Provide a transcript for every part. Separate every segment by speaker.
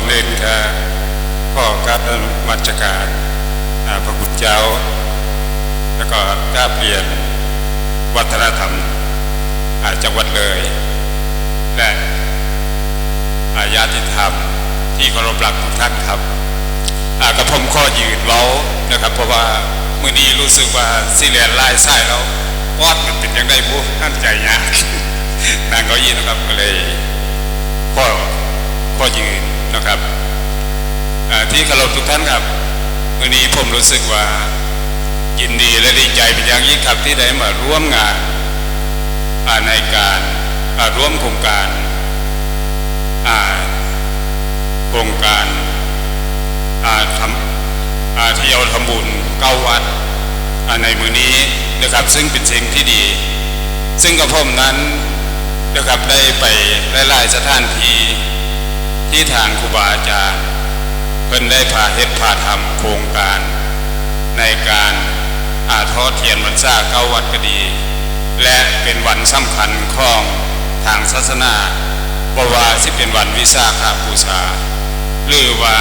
Speaker 1: อนอื่นก็ข้อการมาจการพระคุณเจ้า แล้วก็กล้าเปลี่ยนวัฒนธรรมอาจังหวัดเลย และอาญาติธรรมที่เคารพรักทุกท่านครับกระผมข้อยืนเว้านะครับ เพราะว่ามือนี้รู้สึกว่าสิเลียนไล่ไส้แล้วปอดมันเป็นยังไงบุท่านใจยากนางเก็ยีนะครับก็เลยข้อข้อยืน นะครับที่เคารพทุกท่านครับมือนี้ผมรู้สึกว่ายินดีและดีใจเป็นอย่างยิ่งครับที่ได้มาร่วมงานในการร่วมโครงการโครงการทำอ่เที่ยวทำบุญเก้าวัดในมือนี้นะครับซึ่งเป็นสิ่งที่ดี ซึ่งกระผมนั้นนะครับได้ไปหลายๆสถานที่ ที่ทางครูบาอาจารย์ เพิ่นได้พาเฮ็ดพาทำโครงการ ในการอาทอเทียนวันซ่าเก้าวัดก็ดี และเป็นวันสำคัญของทางศาสนาบว่าที่เป็นวันวิสาขาบูชาหรือว่า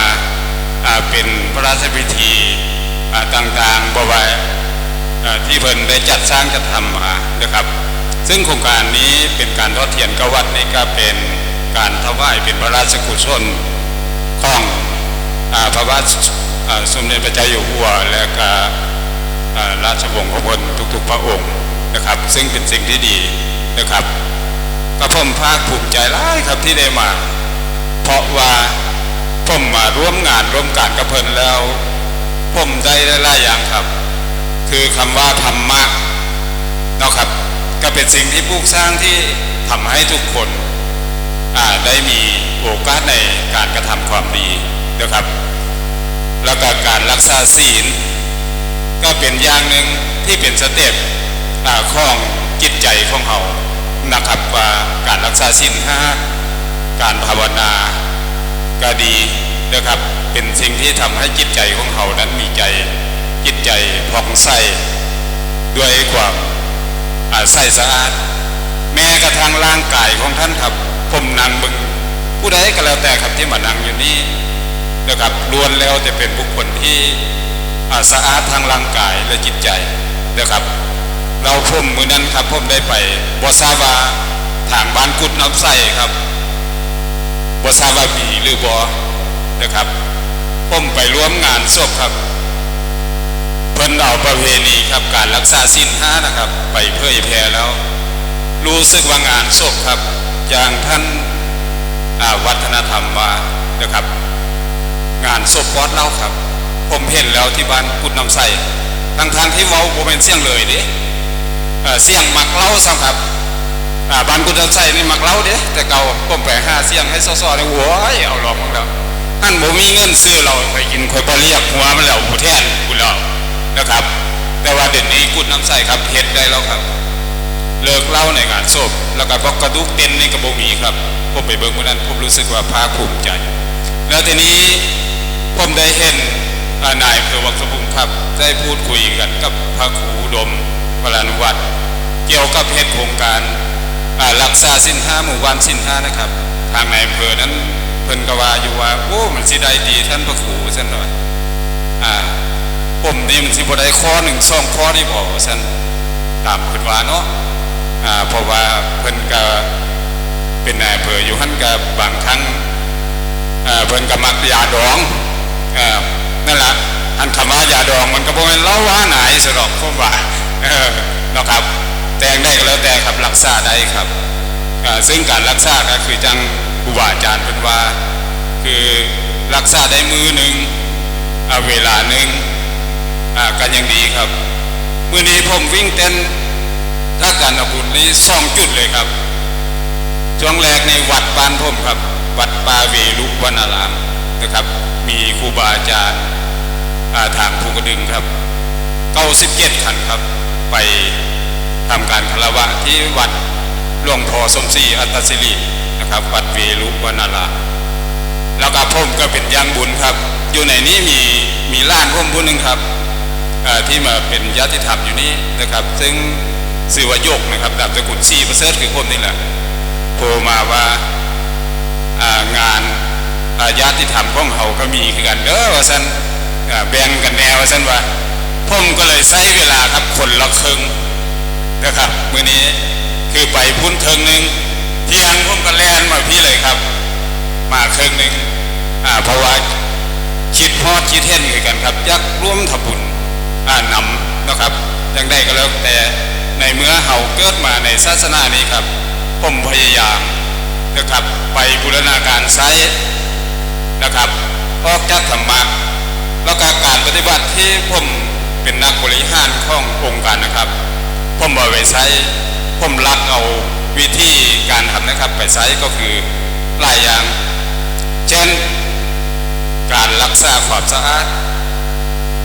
Speaker 1: าเป็นพระราชพิธีต่างๆบว่าที่เพิ่นได้จัดสร้างจัดทำมานะครับ ซึ่งโครงการนี้เป็นการทอดเทียนเก้าวัดนี่ก็เป็น การถวายเป็นพระราชกุศลของอพระบาทสมเด็จพระเจ้าอยู่หัวและก็อ่าราชวงศ์ของพลทุกๆพระองค์นะครับ ซึ่งเป็นสิ่งที่ดีนะครับกระผมภาคภูมิใจหลายครับที่ได้มา เพราะว่าผมมาร่วมงานร่วมการกับเพิ่นแล้ว ผมได้หลายอย่างครับ คือคำว่าธรรมะนะครับ ก็เป็นสิ่งที่ปลูกสร้างที่ทำให้ทุกคน ได้มีโอกาสในการกระทำความดีนะครับ แล้วก็การรักษาศีล ก็เป็นอย่างหนึ่งที่เป็นสเต็ปอ่าของจิตใจของเขานะครับว่าการรักษาศีลห้าการภาวนาก็ดีนะครับเป็นสิ่งที่ทำให้จิตใจของเขานั้นมีใจจิตใจผ่องใสด้วยความใสสะอาด แม้กระทั่งร่างกายของท่านครับ มนั่งบึง ผู้ใดก็แล้วแต่ครับที่มานั่งอยู่นี่นะครับล้วนแล้วจะเป็นบุคคลที่สะอาดทางร่างกายและจิตใจนะครับ เราผมมือนั้นครับผมได้ไปบอซาบาทางบ้านกุดน้ำใสครับบอซาบาบีหรือบอนะครับผมไปร่วมงานศพครับเพิ่นเอาประเพณีครับการรักษาศีลห้านะครับ ไปเผยแพร่แล้ว รู้สึกว่างานศพครับ อย่างท่านาวัฒนธรรมว่านะครับ งานศพวัดเล่าครับ ผมเห็นแล้วที่บ้านกุดน้ำใสทั้งทางที่เว้าโมเป็นเสียงเลยเด้เอ่เสียงมักเล่าสังครับบ้านกุดน้ำใสนี่มักเล่าเด้แต่เก่าผมไปหาเสียงให้ซ้อๆเลยโว้ยเอาหลอกของเราท่านบ่มีเงินซื้อเราไปกินคอยบเรียกหัวมันแล้วผู้แทนกูแล้วนะครับ แต่ว่าเดี๋ยวนี้กุดน้ำใสครับเฮ็ดได้แล้วครับ เลิกเล่าในงานศพแล้วก็บอกกระดุกเต้นในกระโบมีครับผมไปเบิ่งวันนั้นผมรู้สึกว่าภาคภูมิใจ แล้วทีนี้ผมได้เห็นนายอำเภอวังสะพุงครับ ได้พูดคุยกันกับพระครูดมพลานุวัตรเกี่ยวกับเหตุโครงการรักษาสินห้าหมู่บ้านสินห้านะครับ ทางนายอำเภอนั้นเพิ่นกว่าอยู่ว่าโอ้มันสิได้ดีท่านพระครูสันหน่อยอ่าผมนี่มันสิบ่ได้ข้อหนึ่งสองข้อนี่บอกว่าซั่นตามเพิ่นว่าเนาะ เพราะว่าเพิ่นก็เป็นนายเภออยู่หันก็บางครั้งเพิ่นก็มักยาดองอนั่นล่ะอันคำว่ายาดองมันก็บ่แม่นเล่าว่าไหนสดอกผมว่าเนาะครับ แต่งได้ก็แล้วแต่ครับรักษาได้ครับซึ่งการรักษาก็คือจังครูบาอาจารย์เพิ่นว่า คือรักษาได้มือหนึงอ่าเวลาหนึงอ่าก็ยังดีครับ มื่อนี้ผมวิ่งเต้น ถ้าการบุญนี้สองจุดเลยครับ ช่วงแรกในวัดบ้านผมครับ วัดปาเวลุวนารามนะครับ มีครูบาอาจารย์อาทางภูกระดึงครับเก้าสิบเจ็ดขันครับ ไปทำการคารวะที่วัดหลวงพ่อสมศรีอัตตศิรินะครับ วัดเวลุวนารามแล้วก็ผมก็เป็นยังบุญครับ อยู่ในนี้มีมีล้านผมผู้หนึ่งครับที่มาเป็นญาติธรรมอยู่นี่นะครับ ซึ่ง สื่อว่ายกนะครับดาบสกุลซีประเสริฐคือคนนี่แหละโทรมาว่าางานอาญาติธรรมของเฮาก็มีคือกันเด้อว่าซั่นแบ่งกันแนวว่าซั่นว่าผมก็เลยใช้เวลาครับคนละครึ่งนะครับมื้อนี้คือไปพุ่นครึ่งหนึงเที่ยงผมก็แล่นมาพี่เลยครับ มาครึ่งหนึงอ่าเพราะว่าคิดฮอดคิดเห็นคือกันครับยากร่วมทบุญอ่านำนะครับย่างใดก็แล้วแต่ ในเมื่อเฮาเกิดมาในศาสนานี้ครับ ผมพยายามนะครับไปบูรณาการไซนะครับออกจากธรรมะแล้วก็การปฏิบัติที่ผมเป็นนักบริหารขององค์การนะครับ ผมบอไปไซต์ผมรักเอาวิธีการทำนะครับไปไซต์ก็คือหลายอย่าง เช่น การรักษาความสะอาด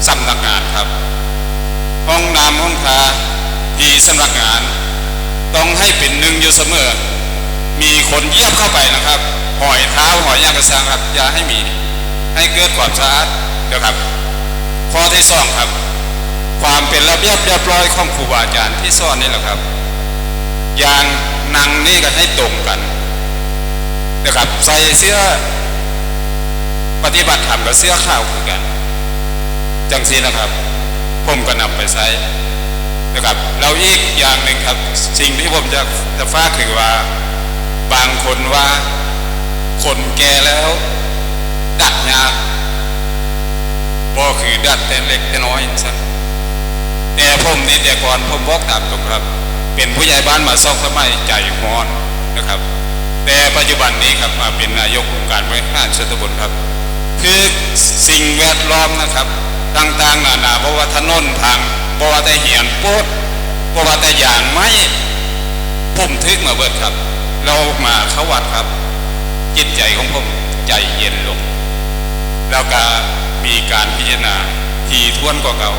Speaker 1: สำนักงานครับ ห้องน้ำห้องทา ที่สำนักงาน ต้องให้เป็นหนึ่งอยู่เสมอ มีคนเยียบเข้าไปนะครับหอยเท้าหอยย่างกระซังครับอย่าให้มีให้เกิดความสะอาดเดี๋ยวครับข้อที่สองครับ ความเป็นระเบียบเรียบร้อยของครูบาอาจารย์ที่สอนนี่แหละครับอย่างนั่งนี่ก็ให้ตรงกันนะครับใส่เสื้อปฏิบัติธรรมกับเสื้อข้าวคือกัน จังสีนะครับ ผมก็นำไปใช้ นะครับเราอีกอย่างหนึ่งครับ สิ่งที่ผมจะจะฟากคือว่า บางคนว่าคนแก่แล้ว ดัดยากบ่คือดัดแต่เล็กแต่น้อยสักแต่ผมนี่แต่ก่อนผมบอกตามตรงครับ เป็นผู้ใหญ่บ้านมาสองสมัยใจฮ้อนนะครับ แต่ปัจจุบันนี้ครับมาเป็นนายกองค์การบริหารส่วนตำบลครับ คือสิ่งแวดล้อมนะครับ ต่างๆนานาเพราะว่าถนนพัง เว่าแต่เหียนโป๊ดเว่าแต่อย่างไม่ผมทึกมาเบิดครับ เรามาเข้าวัดครับ จิตใจของผมใจเย็นลง แล้วก็มีการพิจารณาทีท่วนกว่าเก่า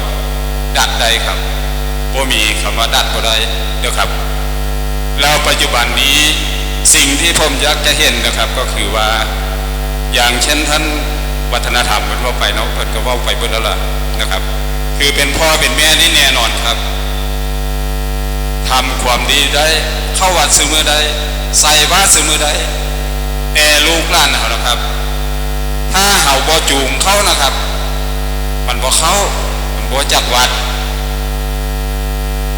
Speaker 1: ดัดใดครับบ่มีคำว่าดัดบ่ได้เดี๋ยวครับ แล้วปัจจุบันนี้สิ่งที่ผมอยากจะเห็นนะครับก็คือว่า อย่างเช่นท่านวัฒนธรรมเป็นว่าไปเนาะเพิ่นก็ว่าไปเบิดแล้วล่ะนะครับ คือเป็นพ่อเป็นแม่นี่แน่นอนครับทำความดีได้เข้าวัดซื้อมือได้ใส่บาตรซื้อมือได้แต่ลูกหลานเขานะครับ ถ้าเห่าบ่จูงเข้านะครับ มันบ่เข้ามันบ่จักวัด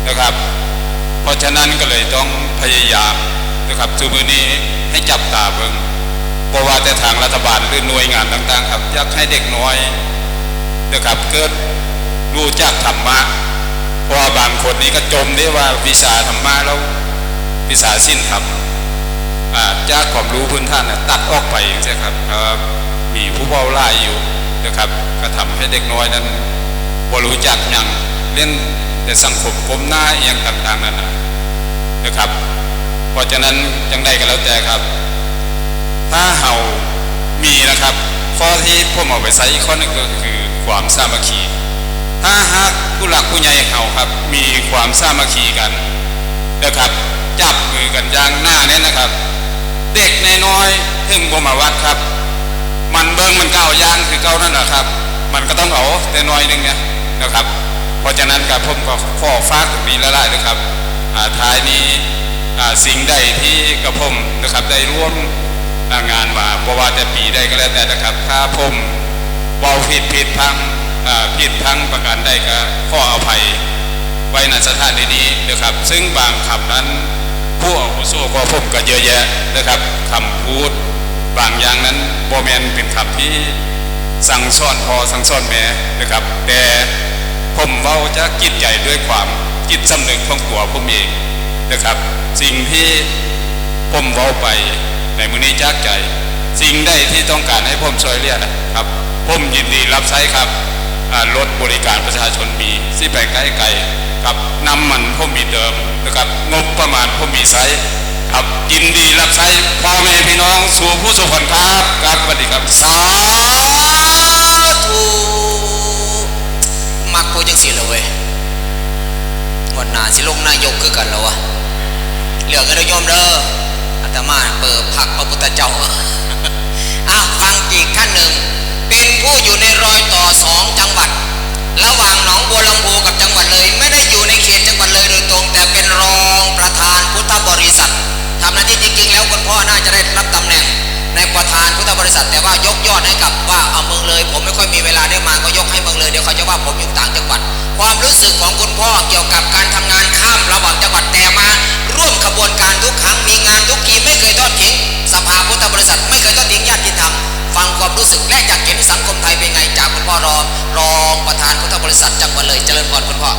Speaker 1: นะครับ เพราะฉะนั้นก็เลยต้องพยายามนะครับซื้อมือนี้ให้จับตาเบิงเพราะว่าแต่ทางรัฐบาลหรือหน่วยงานต่าง ๆ ครับอยากให้เด็กน้อยนะครับเกิด รู้จักธรรมะเพราะบางคนนี้ก็จมได้ว่าวิชาธรรมะแล้ววิชาสิ้นธรรมจากความรู้พื้นฐานตัดออกไปอย่างนี้ครับมีผู้เบาไล่อยู่นะครับ ก็ทำให้เด็กน้อยนั้นบรู้จักอย่างเล่นแต่สังคมกลมหน้าเอียงต่างๆนั่นนะนะครับ เพราะฉะนั้นจังใดก็แล้วแต่ครับ ถ้าเฮามีนะครับ ข้อที่ผมเอาไปใส่อีกข้อนึงก็คือความสามัคคี ถ้าหากผู้หลักผู้ใหญ่เฮาครับ มีความสามัคคีกันนะครับ จับมือกันอย่างหน้าแน่นนะครับ เด็กนน้อยถึงบ่มาวัดครับ มันเบิ่งมันเก้าย่างคือเก้านั่นแหละครับ มันก็ต้องเอาแต่น้อยหนึงเนี่ยนะครับ เพราะฉะนั้นกับผมก็ขอฝากตรงนี้ละลายนะครับท้ายนี้สิ่งใดที่กระผมนะครับได้ร่วมงานมาเพราะว่าแต่ปีใดก็แล้วแต่นะครับ ถ้าผมเบาผิดผิดพัง ผิดพังประการใดก็ขออภัยไว้ในสถานที่นี้นะครับ ซึ่งบางคำนั้นผู้อาวุโสก็ผมก็เยอะแยะนะครับคำพูดบางอย่างนั้นโบแมนเป็นคำที่สั่งสอนพอสั่งสอนแม่นะครับ แต่ผมเว้าจะกิจใจด้วยความจิตสำนึกของตัวผมเองนะครับ สิ่งที่ผมเว้าไปในมือนี้จากใจ สิ่งใดที่ต้องการให้ผมช่วยเหลือนะครับผมยินดีรับใช้ครับ รถบริการประชาชนมีสิไปใกล้ไกลครับน้ำมันผมมีเดิมนะครับงบประมาณผมมีไซครับยินดีรับใช้พ่อแม่พี่น้องสู่ผู้สุขผลครับครับสวัสดีครับ
Speaker 2: สาธุมักพูดจังสิเลยว้ยงวดหนาสิลงนายกคือกันแล้ววะเหลือกันเด้อโยมเด้ออาตมาเปิดพักพระพุทธเจ้าอ้าวฟังอีกท่าน ก็น่าจะได้รับตำแหน่งในประธานพุทธบริษัท แต่ว่ายกยอดให้กับว่าเอามึงเลย ผมไม่ค่อยมีเวลาได้มาก็ยกให้มึงเลยเดี๋ยวเขาจะว่าผมอยู่ต่างจังหวัด ความรู้สึกของคุณพ่อเกี่ยวกับการทำงานข้ามระหว่างจังหวัดแต่มา ร่วมขบวนการทุกครั้งมีงานทุกทีไม่เคยทอดทิ้งสภาพุทธบริษัท ไม่เคยทอดทิ้งญาติธรรมฟังความรู้สึกและจากเห็นสังคมไทยเป็นไงจากคุณพ่อรองรองประธานพุทธบริษัทจังหวัดเลยเจริญพรคุณพ่อ